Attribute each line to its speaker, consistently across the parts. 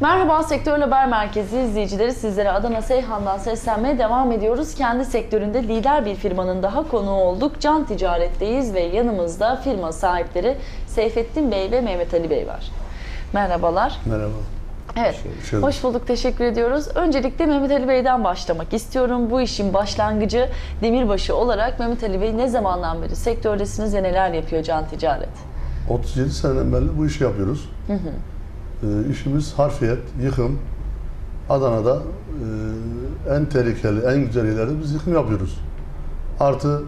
Speaker 1: Merhaba Sektör Haber Merkezi izleyicileri sizlere Adana Seyhan'dan seslenmeye devam ediyoruz. Kendi sektöründe lider bir firmanın daha konuğu olduk. Can Ticaret'teyiz ve yanımızda firma sahipleri Seyfettin Bey ve Mehmet Ali Bey var. Merhabalar.
Speaker 2: Merhaba.
Speaker 1: Evet,
Speaker 2: Hoş bulduk.
Speaker 1: hoş bulduk, teşekkür ediyoruz. Öncelikle Mehmet Ali Bey'den başlamak istiyorum. Bu işin başlangıcı demirbaşı olarak Mehmet Ali Bey ne zamandan beri sektördesiniz ve neler yapıyor Can Ticaret?
Speaker 2: 37 seneden beri bu işi yapıyoruz. Ee, işimiz harfiyet, yıkım. Adana'da e, en tehlikeli, en güzel yerlerde biz yıkım yapıyoruz. Artı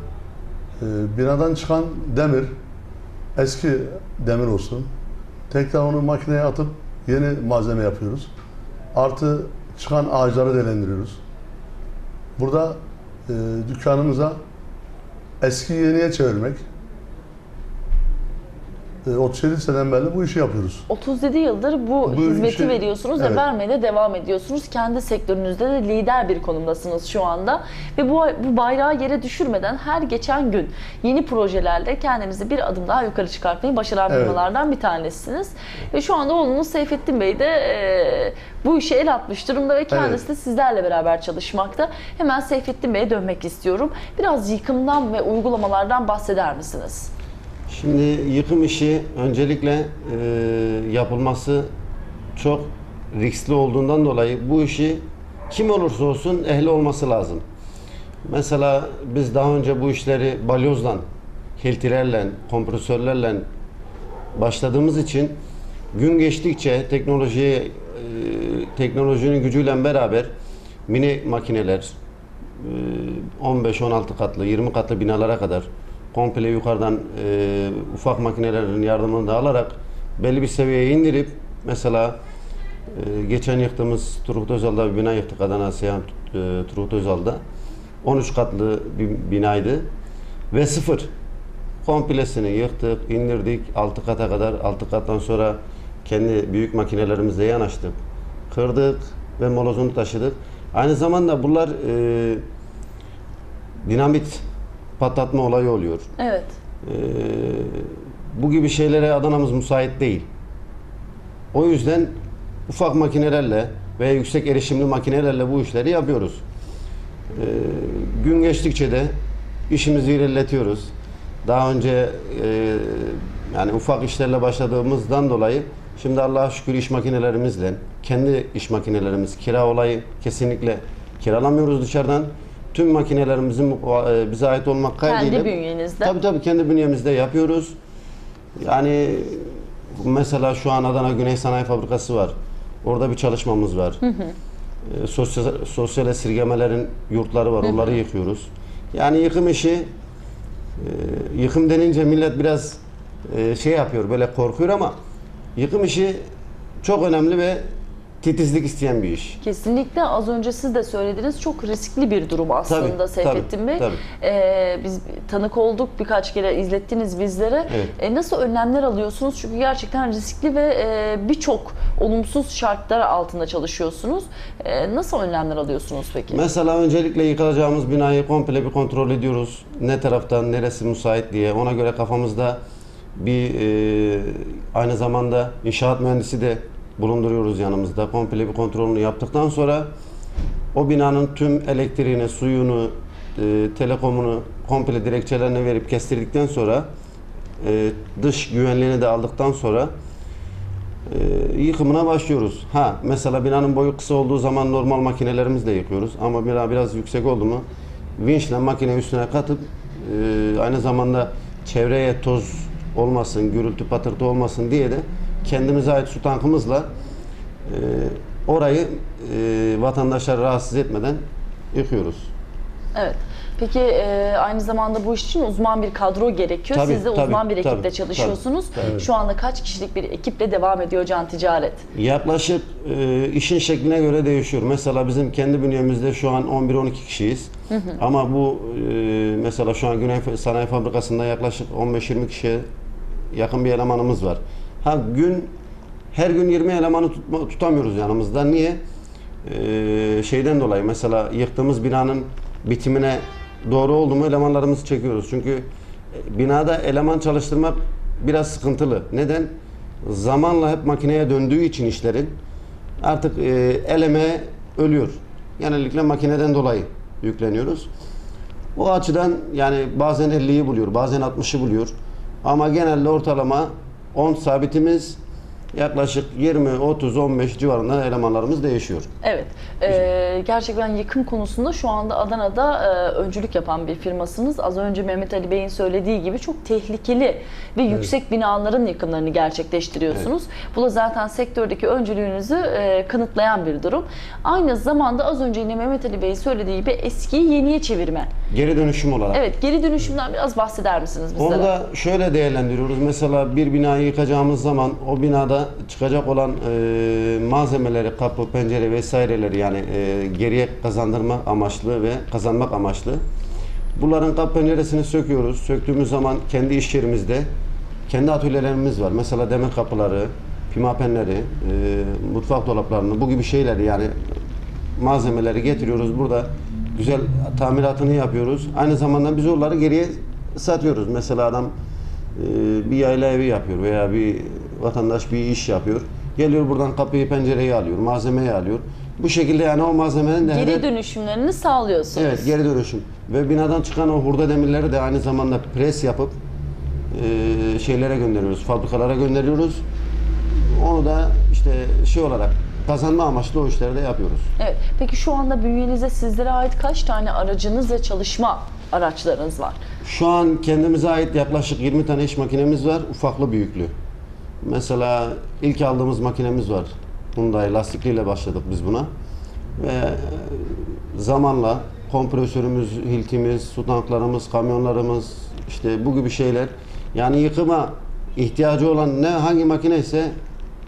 Speaker 2: e, binadan çıkan demir, eski demir olsun. Tekrar onu makineye atıp yeni malzeme yapıyoruz. Artı çıkan ağaçları değerlendiriyoruz. Burada e, dükkanımıza eski yeniye çevirmek, e, 37 seneden beri bu işi yapıyoruz.
Speaker 1: 37 yıldır bu,
Speaker 2: Bu
Speaker 1: hizmeti
Speaker 2: işi-
Speaker 1: veriyorsunuz ve
Speaker 2: evet.
Speaker 1: vermeye de devam ediyorsunuz. Kendi sektörünüzde de lider bir konumdasınız şu anda. Ve bu, bu bayrağı yere düşürmeden her geçen gün yeni projelerle kendinizi bir adım daha yukarı çıkartmayı başaran
Speaker 2: Evet.
Speaker 1: firmalardan bir tanesiniz. Ve şu anda oğlunuz Seyfettin Bey de e, bu işe el atmış durumda ve kendisi de sizlerle beraber çalışmakta. Hemen Seyfettin Bey'e dönmek istiyorum. Biraz yıkımdan ve uygulamalardan bahseder misiniz?
Speaker 3: Şimdi yıkım işi öncelikle e, yapılması çok riskli olduğundan dolayı bu işi kim olursa olsun ehli olması lazım. Mesela biz daha önce bu işleri balyozla, hiltilerle, kompresörlerle başladığımız için gün geçtikçe teknolojiye e, teknolojinin gücüyle beraber mini makineler e, 15-16 katlı, 20 katlı binalara kadar komple yukarıdan e, ufak makinelerin yardımını da alarak belli bir seviyeye indirip mesela e, geçen yıktığımız Turgut Özal'da bir bina yıktık Adana Seyhan e, Turgut Özal'da. 13 katlı bir binaydı ve sıfır. Komplesini yıktık, indirdik 6 kata kadar 6 kattan sonra kendi büyük makinelerimizle yanaştık. Kırdık ve molozunu taşıdık. Aynı zamanda bunlar e, dinamit patlatma olayı oluyor.
Speaker 1: Evet.
Speaker 3: Ee, bu gibi şeylere Adana'mız müsait değil. O yüzden ufak makinelerle veya yüksek erişimli makinelerle bu işleri yapıyoruz. Ee, gün geçtikçe de işimizi ilerletiyoruz. Daha önce e, yani ufak işlerle başladığımızdan dolayı şimdi Allah'a şükür iş makinelerimizle kendi iş makinelerimiz kira olayı kesinlikle kiralamıyoruz dışarıdan. Tüm makinelerimizin e, bize ait olmak kaydıyla
Speaker 1: Kendi bünyenizde.
Speaker 3: Tabii tabii kendi bünyemizde yapıyoruz. Yani mesela şu an Adana Güney Sanayi Fabrikası var. Orada bir çalışmamız var. Ee, sosyal, sosyal esirgemelerin yurtları var. Onları yıkıyoruz. Yani yıkım işi e, yıkım denince millet biraz e, şey yapıyor böyle korkuyor ama yıkım işi çok önemli ve titizlik isteyen bir iş.
Speaker 1: Kesinlikle az önce siz de söylediniz çok riskli bir durum aslında
Speaker 3: Tabii,
Speaker 1: Seyfettin
Speaker 3: tabii,
Speaker 1: Bey.
Speaker 3: tabii.
Speaker 1: Ee, biz tanık olduk birkaç kere izlettiniz bizlere.
Speaker 3: Evet.
Speaker 1: Ee, nasıl önlemler alıyorsunuz? Çünkü gerçekten riskli ve e, birçok olumsuz şartlar altında çalışıyorsunuz. Ee, nasıl önlemler alıyorsunuz peki?
Speaker 3: Mesela öncelikle yıkılacağımız binayı komple bir kontrol ediyoruz. Ne taraftan neresi müsait diye. Ona göre kafamızda bir e, aynı zamanda inşaat mühendisi de bulunduruyoruz yanımızda. Komple bir kontrolünü yaptıktan sonra o binanın tüm elektriğini, suyunu, e, telekomunu komple dilekçelerini verip kestirdikten sonra e, dış güvenliğini de aldıktan sonra e, yıkımına başlıyoruz. Ha mesela binanın boyu kısa olduğu zaman normal makinelerimizle yıkıyoruz ama bina biraz yüksek oldu mu vinçle makine üstüne katıp e, aynı zamanda çevreye toz olmasın, gürültü patırtı olmasın diye de kendimize ait su tankımızla e, orayı e, vatandaşları rahatsız etmeden yıkıyoruz.
Speaker 1: Evet. Peki e, aynı zamanda bu iş için uzman bir kadro gerekiyor.
Speaker 3: Tabii,
Speaker 1: Siz de
Speaker 3: tabii,
Speaker 1: uzman bir ekiple
Speaker 3: tabii,
Speaker 1: çalışıyorsunuz.
Speaker 3: tabii.
Speaker 1: Şu anda kaç kişilik bir ekiple devam ediyor Can Ticaret?
Speaker 3: Yaklaşık e, işin şekline göre değişiyor. Mesela bizim kendi bünyemizde şu an 11-12 kişiyiz. Ama bu e, mesela şu an Güney Sanayi Fabrikası'nda yaklaşık 15-20 kişiye yakın bir elemanımız var. Ha gün her gün 20 elemanı tutma, tutamıyoruz yanımızda. Niye? E, şeyden dolayı mesela yıktığımız binanın bitimine doğru oldu mu elemanlarımızı çekiyoruz. Çünkü e, binada eleman çalıştırmak biraz sıkıntılı. Neden? Zamanla hep makineye döndüğü için işlerin artık e, el emeği ölüyor. Genellikle makineden dolayı yükleniyoruz. O açıdan yani bazen 50'yi buluyor, bazen 60'ı buluyor. Ama genelde ortalama 10 sabitimiz yaklaşık 20, 30, 15 civarında elemanlarımız değişiyor.
Speaker 1: Evet. Ee, gerçekten yıkım konusunda şu anda Adana'da e, öncülük yapan bir firmasınız. Az önce Mehmet Ali Bey'in söylediği gibi çok tehlikeli ve yüksek binaların yıkımlarını gerçekleştiriyorsunuz. Bu da zaten sektördeki öncülüğünüzü e, kanıtlayan bir durum. Aynı zamanda az önce yine Mehmet Ali Bey'in söylediği gibi eskiyi yeniye çevirme.
Speaker 3: Geri dönüşüm olarak.
Speaker 1: Evet, geri dönüşümden biraz bahseder misiniz bizlere?
Speaker 3: Onu da şöyle değerlendiriyoruz. Mesela bir binayı yıkacağımız zaman o binada çıkacak olan e, malzemeleri, kapı, pencere vesaireleri yani e, geriye kazandırma amaçlı ve kazanmak amaçlı. Bunların kapı penceresini söküyoruz. Söktüğümüz zaman kendi iş yerimizde kendi atölyelerimiz var. Mesela demir kapıları, pimapenleri, e, mutfak dolaplarını bu gibi şeyleri yani malzemeleri getiriyoruz burada güzel tamiratını yapıyoruz. Aynı zamanda biz onları geriye satıyoruz. Mesela adam e, bir yayla evi yapıyor veya bir vatandaş bir iş yapıyor. Geliyor buradan kapıyı pencereyi alıyor, malzemeyi alıyor. Bu şekilde yani o malzemenin de
Speaker 1: Geri dönüşümlerini sağlıyorsunuz.
Speaker 3: Evet geri dönüşüm. Ve binadan çıkan o hurda demirleri de aynı zamanda pres yapıp e, şeylere gönderiyoruz, fabrikalara gönderiyoruz. Onu da işte şey olarak kazanma amaçlı o işleri de yapıyoruz.
Speaker 1: Evet. Peki şu anda bünyenizde sizlere ait kaç tane aracınız ve çalışma araçlarınız var?
Speaker 3: Şu an kendimize ait yaklaşık 20 tane iş makinemiz var, ufaklı büyüklü. Mesela ilk aldığımız makinemiz var. Hyundai lastikliyle başladık biz buna. Ve e, zamanla kompresörümüz, hiltimiz, su tanklarımız, kamyonlarımız, işte bu gibi şeyler. Yani yıkıma ihtiyacı olan ne hangi makine ise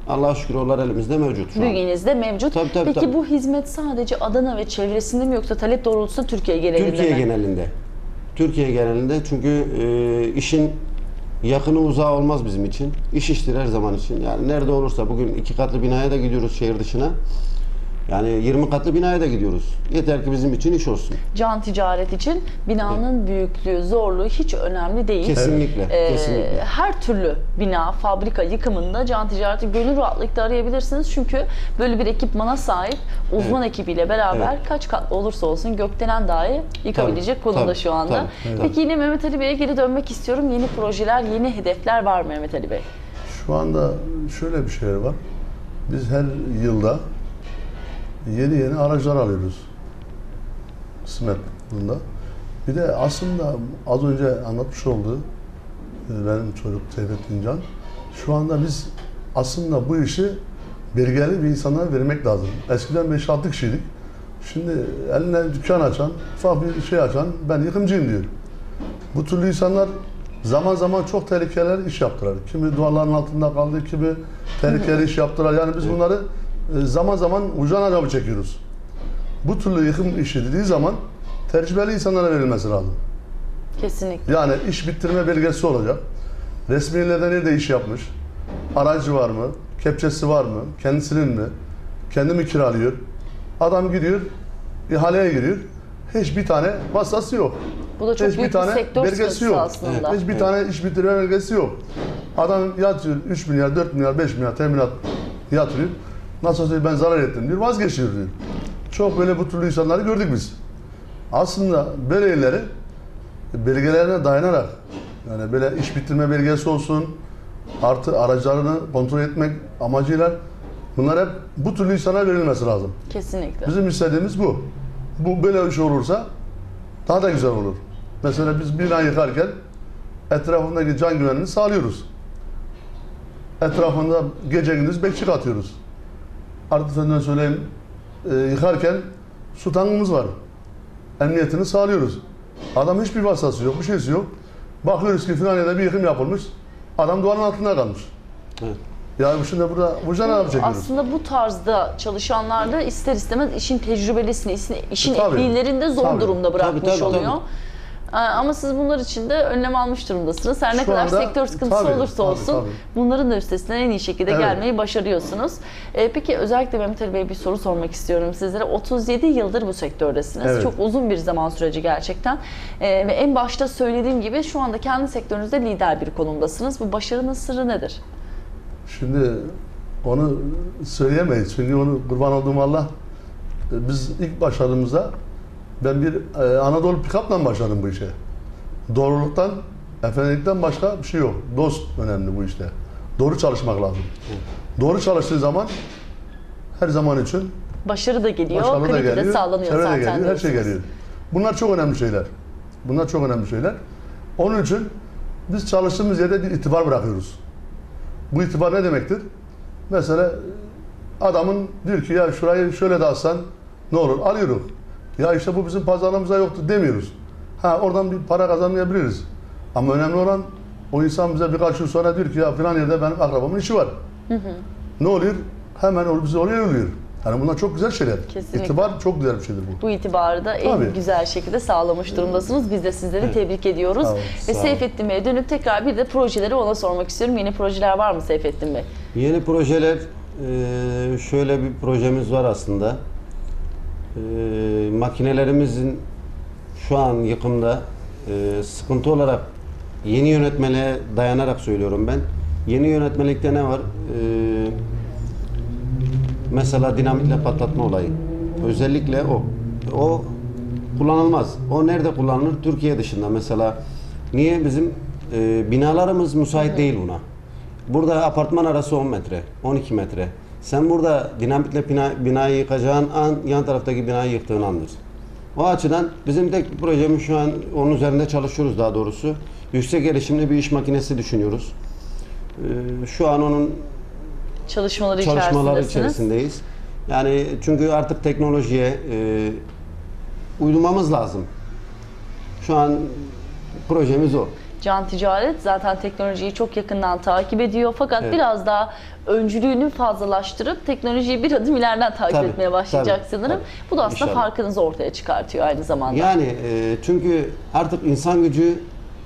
Speaker 3: Allah'a şükür onlar elimizde mevcut şu.
Speaker 1: Bünyenizde mevcut.
Speaker 3: Tabii, tabii,
Speaker 1: Peki
Speaker 3: tabii.
Speaker 1: bu hizmet sadece Adana ve çevresinde mi yoksa talep doğrultusunda Türkiye genelinde
Speaker 3: Türkiye
Speaker 1: mi?
Speaker 3: genelinde. Türkiye genelinde çünkü e, işin yakını uzağı olmaz bizim için. İş iştir her zaman için. Yani nerede olursa bugün iki katlı binaya da gidiyoruz şehir dışına. Yani 20 katlı binaya da gidiyoruz. Yeter ki bizim için iş olsun.
Speaker 1: Can ticaret için binanın büyüklüğü, zorluğu hiç önemli değil.
Speaker 3: Kesinlikle.
Speaker 1: Ee,
Speaker 3: kesinlikle.
Speaker 1: her türlü bina, fabrika yıkımında can ticareti gönül rahatlıkla arayabilirsiniz. Çünkü böyle bir ekipmana sahip uzman ekibiyle beraber
Speaker 3: Evet.
Speaker 1: kaç katlı olursa olsun gökdelen dahi yıkabilecek
Speaker 3: Tabii,
Speaker 1: konumda
Speaker 3: tabii,
Speaker 1: şu anda.
Speaker 3: tabii, tabii.
Speaker 1: Peki yine Mehmet Ali Bey'e geri dönmek istiyorum. Yeni projeler, yeni hedefler var mı Mehmet Ali Bey?
Speaker 2: Şu anda şöyle bir şey var. Biz her yılda yeni yeni araçlar alıyoruz. kısmet bunda. Bir de aslında az önce anlatmış olduğu e, benim çocuk Seyfettin Can. Şu anda biz aslında bu işi belgeli bir insanlara vermek lazım. Eskiden 5-6 kişiydik. Şimdi eline dükkan açan, ufak bir şey açan ben yıkımcıyım diyor. Bu türlü insanlar zaman zaman çok tehlikeli iş yaptılar. Kimi duvarların altında kaldı, kimi tehlikeli iş yaptılar. Yani biz bunları zaman zaman ucan azabı çekiyoruz. Bu türlü yıkım işi dediği zaman tecrübeli insanlara verilmesi lazım.
Speaker 1: Kesinlikle.
Speaker 2: Yani iş bitirme belgesi olacak. Resmilerden nerede iş yapmış? Aracı var mı? Kepçesi var mı? Kendisinin mi? Kendi mi kiralıyor? Adam gidiyor, ihaleye giriyor. Hiçbir tane vasıtası yok.
Speaker 1: Bu da çok
Speaker 2: Hiçbir
Speaker 1: büyük bir
Speaker 2: tane
Speaker 1: sektör
Speaker 2: belgesi yok.
Speaker 1: aslında.
Speaker 2: Hiçbir
Speaker 3: Evet.
Speaker 2: tane iş bitirme belgesi yok. Adam yatıyor 3 milyar, 4 milyar, 5 milyar teminat yatırıyor. Nasıl olsa ben zarar ettim diyor, vazgeçiyor diyor. Çok böyle bu türlü insanları gördük biz. Aslında böyle yerleri belgelerine dayanarak yani böyle iş bitirme belgesi olsun artı araçlarını kontrol etmek amacıyla bunlar hep bu türlü insana verilmesi lazım.
Speaker 1: Kesinlikle.
Speaker 2: Bizim istediğimiz bu. Bu böyle iş olursa daha da güzel olur. Mesela biz bina yıkarken etrafındaki can güvenliğini sağlıyoruz. Etrafında gece gündüz bekçi atıyoruz. Artık senden söyleyeyim, e, yıkarken su tankımız var. Emniyetini sağlıyoruz. Adam hiçbir vasıtası yok, bir şeysi yok. Bakıyoruz ki filan yerde bir yıkım yapılmış. Adam duvarın altında kalmış.
Speaker 3: Evet.
Speaker 2: Yani şimdi burada vicdan azabı çekiyoruz.
Speaker 1: Aslında bu tarzda çalışanlar da ister istemez işin tecrübelisini, işin, işin
Speaker 2: E, tabii.
Speaker 1: zor
Speaker 2: Tabii.
Speaker 1: durumda bırakmış
Speaker 3: Tabii, tabii,
Speaker 1: oluyor.
Speaker 3: tabii.
Speaker 1: Ama siz bunlar için de önlem almış durumdasınız. Her ne
Speaker 2: Şu
Speaker 1: kadar
Speaker 2: anda-
Speaker 1: sektör sıkıntısı
Speaker 2: tabii,
Speaker 1: olursa
Speaker 2: tabii,
Speaker 1: olsun
Speaker 2: tabii.
Speaker 1: bunların da üstesinden en iyi şekilde
Speaker 2: Evet.
Speaker 1: gelmeyi başarıyorsunuz. Ee, peki özellikle Mehmet Ali Bey bir soru sormak istiyorum sizlere. 37 yıldır bu sektördesiniz.
Speaker 2: Evet.
Speaker 1: Çok uzun bir zaman süreci gerçekten. Ee, ve en başta söylediğim gibi şu anda kendi sektörünüzde lider bir konumdasınız. Bu başarının sırrı nedir?
Speaker 2: Şimdi onu söyleyemeyiz. Çünkü onu kurban olduğum Allah e, biz ilk başladığımızda ben bir e, Anadolu pick-up'la başladım bu işe. Doğruluktan, efendilikten başka bir şey yok. Dost önemli bu işte. Doğru çalışmak lazım. Doğru çalıştığı zaman her zaman için
Speaker 1: Başarı da geliyor,
Speaker 2: başarılı da
Speaker 1: kalite de
Speaker 2: geliyor,
Speaker 1: sağlanıyor
Speaker 2: çevre de
Speaker 1: zaten.
Speaker 2: geliyor, her şey
Speaker 1: diyorsunuz.
Speaker 2: geliyor. Bunlar çok önemli şeyler. Bunlar çok önemli şeyler. Onun için biz çalıştığımız yerde bir itibar bırakıyoruz. Bu itibar ne demektir? Mesela adamın diyor ki ya şurayı şöyle de alsan ne olur? Alıyoruz. Ya işte bu bizim pazarlığımızda yoktu demiyoruz. Ha oradan bir para kazanmayabiliriz. Ama önemli olan o insan bize birkaç yıl sonra diyor ki ya filan yerde benim akrabamın işi var. Ne oluyor? Hemen o bizi oraya yolluyor. Yani bunlar çok güzel şeyler.
Speaker 1: Kesinlikle.
Speaker 2: İtibar çok güzel bir şeydir bu.
Speaker 1: Bu itibarı da en
Speaker 2: Tabii.
Speaker 1: güzel şekilde sağlamış durumdasınız. Biz de sizleri tebrik ediyoruz.
Speaker 2: Olun.
Speaker 1: Ve. Seyfettin Bey'e dönüp tekrar bir de projeleri ona sormak istiyorum. Yeni projeler var mı Seyfettin Bey?
Speaker 3: Yeni projeler şöyle bir projemiz var aslında. E, makinelerimizin şu an yıkımda e, sıkıntı olarak yeni yönetmeliğe dayanarak söylüyorum ben. Yeni yönetmelikte ne var? E, mesela dinamitle patlatma olayı. Özellikle o. O kullanılmaz. O nerede kullanılır? Türkiye dışında mesela. Niye bizim e, binalarımız müsait değil buna? Burada apartman arası 10 metre, 12 metre. Sen burada dinamitle bina, binayı yıkacağın an yan taraftaki binayı yıktığın andır. O açıdan bizim tek projemiz şu an onun üzerinde çalışıyoruz daha doğrusu. Yüksek erişimli bir iş makinesi düşünüyoruz. Ee, şu an onun
Speaker 1: Çalışmaları,
Speaker 3: çalışmaları içerisindeyiz. Yani çünkü artık teknolojiye e, uydurmamız lazım. Şu an projemiz o.
Speaker 1: Can Ticaret zaten teknolojiyi çok yakından takip ediyor fakat
Speaker 3: Evet.
Speaker 1: biraz daha öncülüğünü fazlalaştırıp teknolojiyi bir adım ileriden takip
Speaker 3: Tabii,
Speaker 1: etmeye başlayacak
Speaker 3: tabii,
Speaker 1: sanırım.
Speaker 3: tabii.
Speaker 1: Bu da aslında
Speaker 3: İnşallah.
Speaker 1: farkınızı ortaya çıkartıyor aynı zamanda.
Speaker 3: Yani e, çünkü artık insan gücü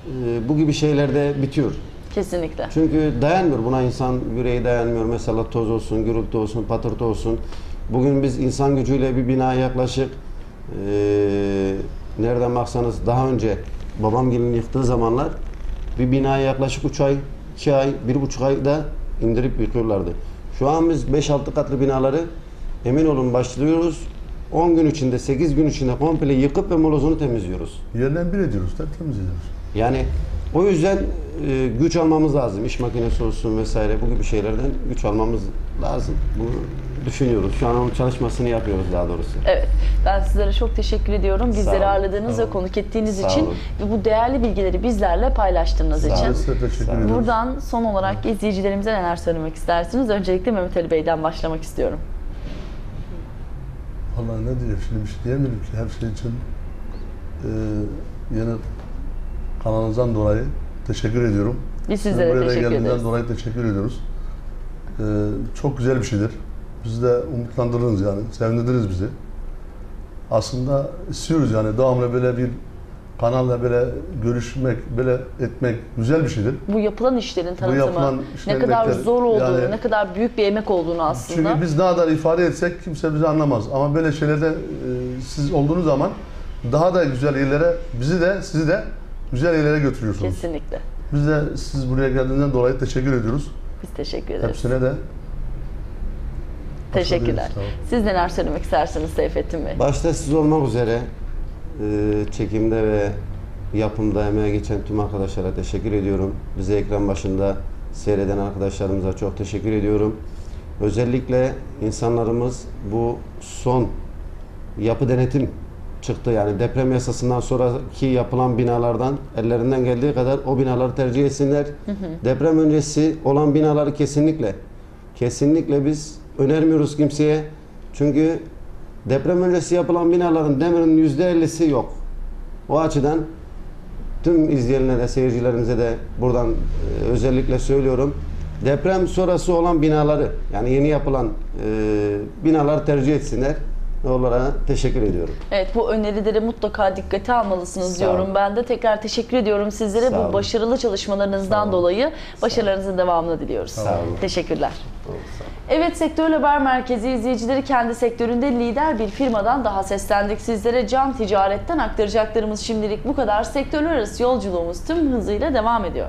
Speaker 3: e, bu gibi şeylerde bitiyor.
Speaker 1: Kesinlikle.
Speaker 3: Çünkü dayanmıyor buna insan yüreği dayanmıyor. Mesela toz olsun, gürültü olsun, patırtı olsun. Bugün biz insan gücüyle bir binaya yaklaşık e, nereden baksanız daha önce babam gelin yıktığı zamanlar bir binaya yaklaşık 3 ay, 2 ay, 1,5 ayda indirip yıkıyorlardı. Şu an biz 5-6 katlı binaları emin olun başlıyoruz. 10 gün içinde, 8 gün içinde komple yıkıp ve molozunu temizliyoruz.
Speaker 2: Yerden bir ediyoruz, tertemiz ediyoruz.
Speaker 3: Yani o yüzden e, güç almamız lazım. İş makinesi olsun vesaire bu gibi şeylerden güç almamız lazım. Bunu düşünüyoruz. Şu an onun çalışmasını yapıyoruz daha doğrusu.
Speaker 1: Evet. Ben sizlere çok teşekkür ediyorum. Bizleri ağırladığınız ve konuk ettiğiniz
Speaker 3: Sağ
Speaker 1: için
Speaker 3: olun.
Speaker 1: ve bu değerli bilgileri bizlerle paylaştığınız
Speaker 3: Sağ
Speaker 1: için.
Speaker 3: olun.
Speaker 2: Size teşekkür
Speaker 3: Sağ olun.
Speaker 2: ediyoruz.
Speaker 1: Buradan son olarak izleyicilerimize neler söylemek istersiniz? Öncelikle Mehmet Ali Bey'den başlamak istiyorum.
Speaker 2: Vallahi ne diyeyim şimdi bir şey diyemiyorum ki her şey için e, yeni kanalınızdan dolayı teşekkür ediyorum.
Speaker 1: Biz sizlere
Speaker 2: buraya
Speaker 1: teşekkür
Speaker 2: geldiğinden
Speaker 1: ederiz.
Speaker 2: dolayı teşekkür ediyoruz. E, çok güzel bir şeydir. Bizi de umutlandırdınız yani, sevindirdiniz bizi. Aslında istiyoruz yani devamlı böyle bir kanalla böyle görüşmek, böyle etmek güzel bir şeydir.
Speaker 1: Bu yapılan işlerin tanıtımı,
Speaker 2: yapılan
Speaker 1: ne kadar
Speaker 2: bekler-
Speaker 1: zor olduğunu,
Speaker 2: yani-
Speaker 1: ne kadar büyük bir emek olduğunu aslında.
Speaker 2: Çünkü biz ne kadar ifade etsek kimse bizi anlamaz. Ama böyle şeylerde e, siz olduğunuz zaman daha da güzel yerlere, bizi de sizi de güzel yerlere götürüyorsunuz.
Speaker 1: Kesinlikle.
Speaker 2: Biz de siz buraya geldiğinden dolayı teşekkür ediyoruz.
Speaker 1: Biz teşekkür ederiz.
Speaker 2: Hepsine de
Speaker 1: Teşekkürler.
Speaker 2: Olun.
Speaker 1: Siz neler söylemek istersiniz Seyfettin Bey?
Speaker 3: Başta siz olmak üzere e, çekimde ve yapımda emeğe geçen tüm arkadaşlara teşekkür ediyorum. Bize ekran başında seyreden arkadaşlarımıza çok teşekkür ediyorum. Özellikle insanlarımız bu son yapı denetim çıktı. Yani deprem yasasından sonraki yapılan binalardan ellerinden geldiği kadar o binaları tercih etsinler. Deprem öncesi olan binaları kesinlikle kesinlikle biz önermiyoruz kimseye. Çünkü deprem öncesi yapılan binaların demirin yüzde ellisi yok. O açıdan tüm izleyenlere, seyircilerimize de buradan e, özellikle söylüyorum. Deprem sonrası olan binaları, yani yeni yapılan e, binaları tercih etsinler. Onlara teşekkür ediyorum.
Speaker 1: Evet bu önerileri mutlaka dikkate almalısınız
Speaker 3: Sağ
Speaker 1: diyorum
Speaker 3: olun.
Speaker 1: ben de. Tekrar teşekkür ediyorum sizlere
Speaker 3: Sağ
Speaker 1: bu
Speaker 3: olun.
Speaker 1: başarılı çalışmalarınızdan dolayı. Başarılarınızın devamını diliyoruz.
Speaker 3: Sağ olun.
Speaker 1: Teşekkürler. Evet Sektör Haber Merkezi izleyicileri kendi sektöründe lider bir firmadan daha seslendik. Sizlere can ticaretten aktaracaklarımız şimdilik bu kadar. Sektörler arası yolculuğumuz tüm hızıyla devam ediyor.